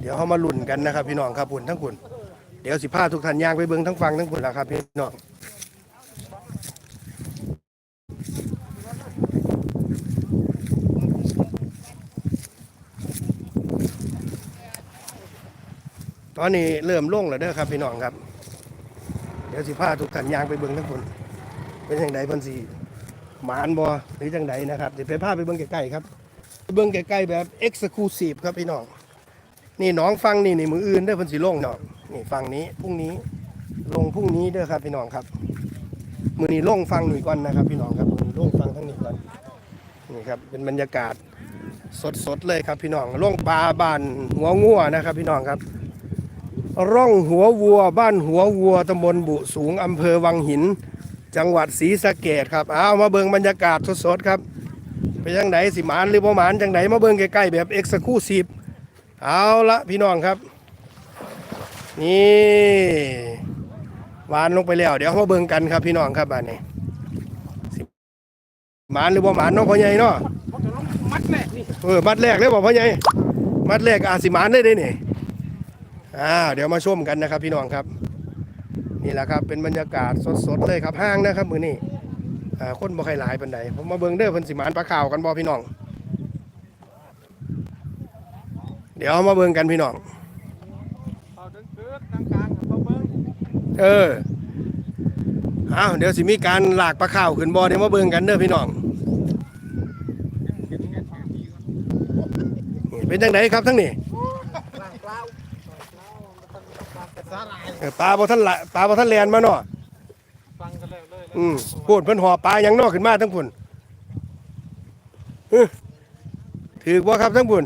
เดี๋ยวเขามาลุ่นกันนะครับ พี่น้องครับพุ่นทั้งพุ่นเดี๋ยวสิพาทุกท่านย่างไปเบิ้งทั้งฟังทั้งพุ่นละครับพี่น้องตอนนี้เริ่มล่งแล้วเด้อครับพี่น้องครับ เดี๋ยวสิพาทุกท่านย่างไปเบิ้งทั้งพุ่นเป็นอย่างไรพิ่นสิหมานบ่หรือจังใดนะครับเดี๋ยวไปพาไปเบิ้งใกล้ๆครับเบิ้งใกล้ๆแบบเอ็กซ์คลูซีฟครับพี่น้อง นี่น้องฟังนี่นี่มืออื่นเด้อเพิ่นสิลงเนาะนี่ฟังนี้พรุ่งนี้ลงพรุ่งนี้เด้อครับพี่น้องครับ มือนี้ลงฟังหนี่ก่อนนะครับ พี่น้องครับมือนี้ลงฟังทั้งนี้ก่อนนี่ครับเป็นบรรยากาศสดๆเลยครับพี่น้องลงปลาบ้านหัวงัวนะครับ พี่น้องครับ ร่องหัววัว บ้านหัววัวตำบลบุสูงอำเภอวังหิน จังหวัดศรีสะเกดครับเอามาเบิงบรรยากาศสดๆครับ ไปจังไดสิหมานหรือบ่หมานจังไดมาเบิงใกล้ๆแบบเอ็กซ์คูซีฟ เอาละพี่น้องครับ นี่หวานลงไปแล้ว เดี๋ยวมาเบิ่งกันครับพี่น้องครับบ้านนี้หมานหรือบ่หมานเน้องพ่อใหญ่เนาะมัดแรกนี่เออมัดแรกเลยบอกพ่อใหญ่มัดแรกอาสิหมานได้เด้นี่อ่าเดี๋ยวมาชมกันนะครับพี่น้องครับ นี่แหละครับเป็นบรรยากาศสดๆเลยครับห้างนะครับมือนี้อ่าคนบ่ใครหลายปานใดผมมาเบิ่งเด้อเพิ่นสิหมานปลาข่าวกันบ่พี่น้อง เดี๋ยวมาเบิ่งกันพี่น้องเอาดินเกิดทางกลางเขาเบิ้งเออเอาเดี๋ยวสิมีการหลากปลาข้าวขึ้นบ่อเดี๋ยวมาเบิ่งกันเด้อพี่น้องเป็นจังไดครับทั้งนี้ล่ปลาสาลายเออปลาบ่ทันละปลาบ่ทันแลนมาเนาะอืมพูดเพิ่นห่อปลายังนอกขึ้นมาทั้งพุ่นถือบ่ครับทั้งพุ่น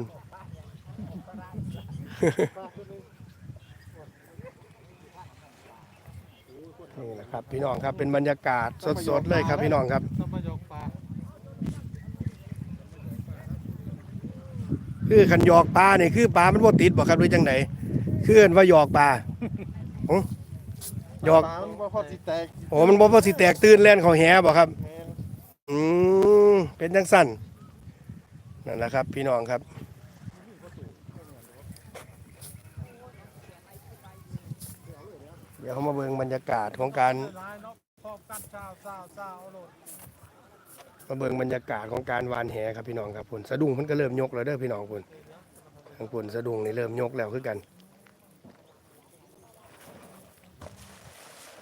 นี่แหละครับพี่น้องครับเป็นบรรยากาศสดๆเลยครับพี่น้องครับต้องมายกปลาคือขันหยอกปลาเนี่ยคือปลามันบ่ติดบ่ครับหรือจังไดคือเอิ้นว่าหยอกปลาหึหยอกปลามันบ่พอสิแตกโอ้มันบ่พอสิแตกตื่นแล่นเข้าแหบ่ครับแม่นอืมเป็นจังสั้นนั่นแหละครับ พี่น้องครับ ดี๋ยวเขามาเบิ่งบรรยากาศของการลาเนาะพร้อมกันเช้าเช้าเช้าเอาโลดมาเบิ่งบรรยากาศของการวานแหครับพี่น้องครับพูนสะดุ้งเพิ่นก็เริ่มยกแล้วเด้อพี่น้องพุ่นทางพุ่นสะดุ้งนี่เริ่มยกแล้วคือกัน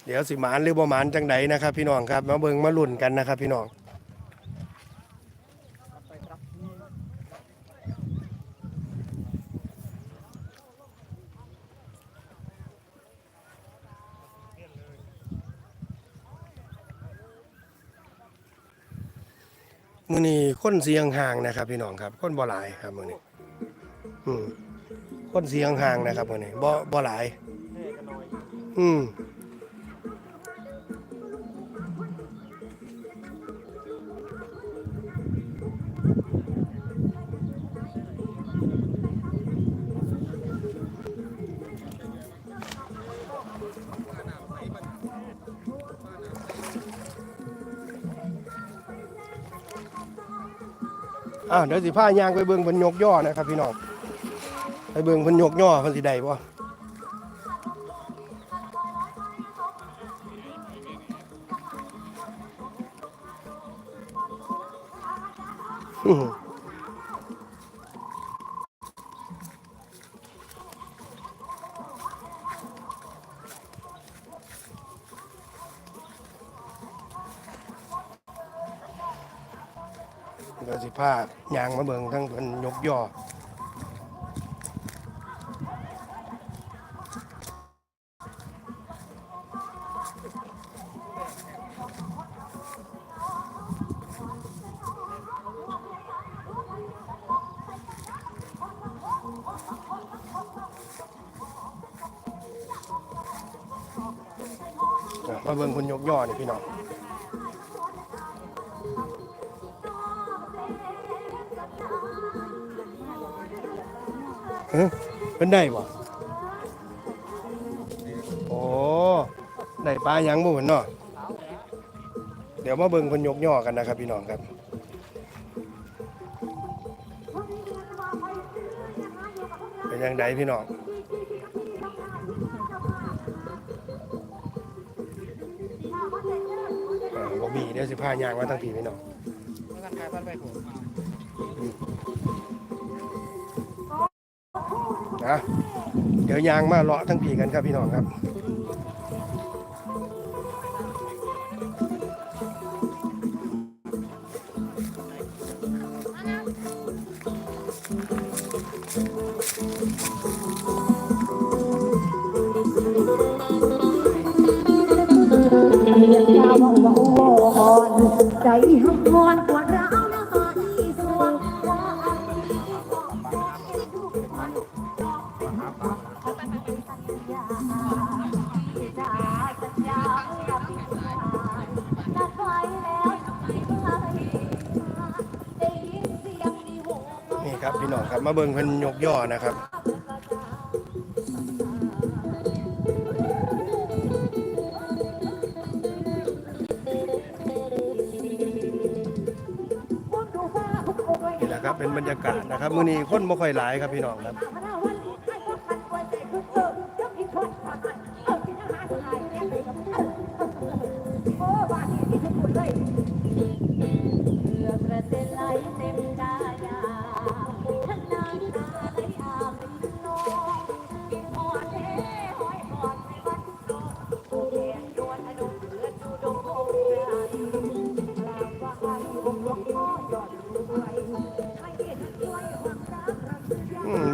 เดี๋ยวสิหมานหรือบ่หมานจังไดนะครับ พี่น้องครับ มาเบิ่งมาลุ้นกันนะครับ พี่น้อง มือนี้คนเสียงห่างนะครับ พี่น้องครับคนบ่หลายครับมือนี้อืมคนเสียงห่างนะครับมือนี้บ่บ่หลาย อืม อ้าวเดี๋ยวสิพายางไปเบิ่งเพิ่นยกย่อนะครับพี่น้องไปเบิ่งเพิ่นยกย่อเพิ่นสิได้บ่อือหือเดี๋ยวสิ ผ้ายางมาเบิงทั้งเพิ่นยกย่อมาเบิงเพิ่นยกย่อนี่พี่น้อง เฮ้ยเป็นได้บ่โอ้ได้ปลาหยังบ่เมืนเนาะเดี๋ยวมาเบิ่งคนยกย่อกันนะครับ พี่น้องครับ เป็นยังไงพี่น้องอ่าบ่มีเดี๋ยวสิพาหยางมาทั้งทีพี่น้อง มันกันไป นะเดี๋ยวยางมาเลาะทั้งผีกันครับพี่น้องครับใจหักพรกว่า ครับพี่น้องครับมาเบิ่งเพิ่นยกย่อนะครับนี่แหละครับเป็นบรรยากาศนะครับมื้อนี้คนบ่ค่อยหลายครับพี่น้องครับ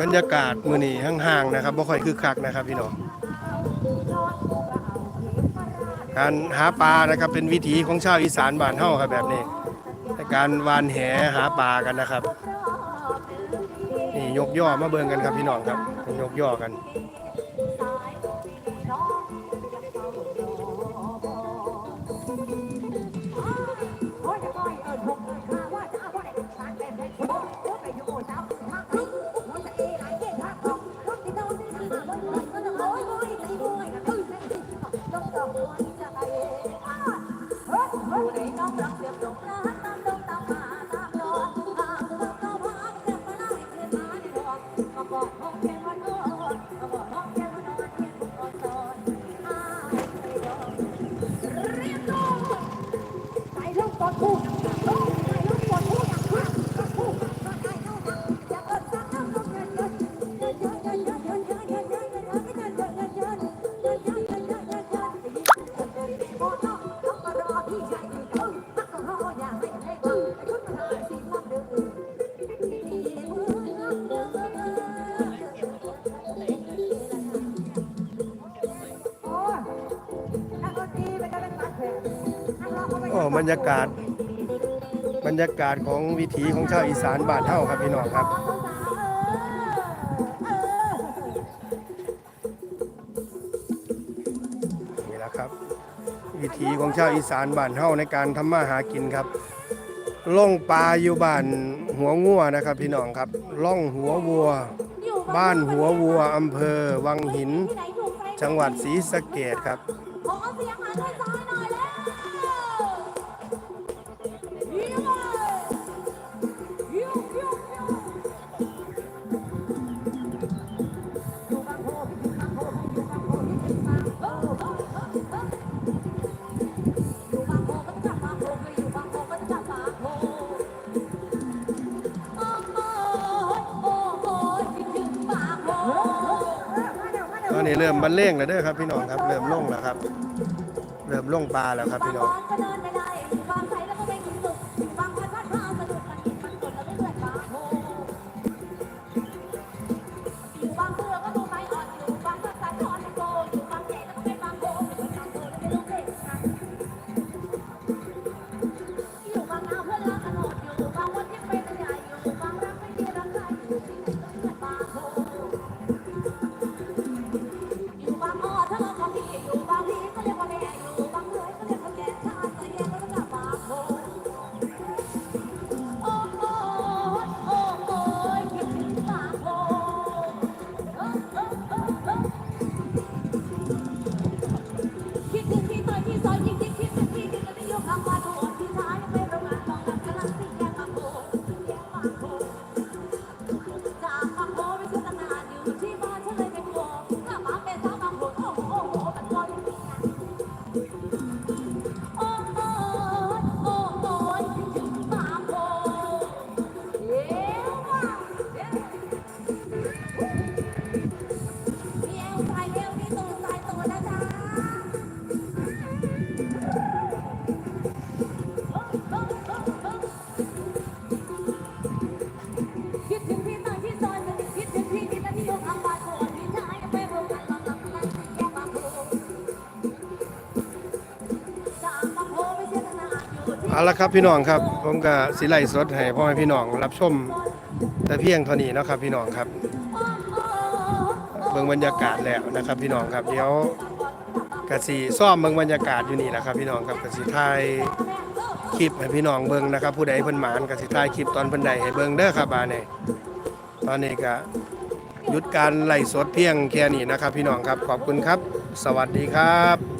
บรรยากาศมือนี้ห่างๆนะครับบ่ค่อยคึกคักนะครับพี่น้องการหาปลานะครับเป็นวิถีของชาวอีสานบ้านเฮ้าครับแบบนี้แต่การวานแหหาปลากันนะครับนี่ยกย่อมาเบิ่งกันครับพี่น้องครับยกย่อกัน บรรยากาศ บรรยากาศของวิถีของชาวอีสานบ้านเท่าครับพี่น้องครับนี่แหละครับ วิถีของชาวอีสานบ้านเท่าในการทำมาหากินครับล่องปลาอยู่บ้านหัวงัวนะครับ พี่น้องครับล่องหัววัว บ้านหัววัวอำเภอ วังหิน จังหวัดศรีสะเกดครับ บันเลงแล้วเด้อครับพี่น้องครับ เริ่มล่งแล้วครับ เริ่มล่งปลาแล้วครับพี่น้องาละครับพี่น้องครับ ผมก็สิไล่สดให้พ่อแม่พี่น้องรับชม แต่เพียงเท่านี้เนาะครับพี่น้องครับเบิ่งบรรยากาศแล้วนะครับ พี่น้องครับเดี๋ยวกสิซ่อมเบิ่งบรรยากาศอยู่นี่แหละครับ พี่น้องครับกสิถ่ายคลิปให้พี่น้องเบิ่งนะครับ ผู้ใดเพิ่นหมานกสิถ่ายคลิปตอนเพิ่นใดให้เบิ่งเด้อครับบาดนี้ตอนนี้ก็หยุดการไล่สดเพียงแค่นี้นะครับ พี่น้องครับขอบคุณครับ สวัสดีครับ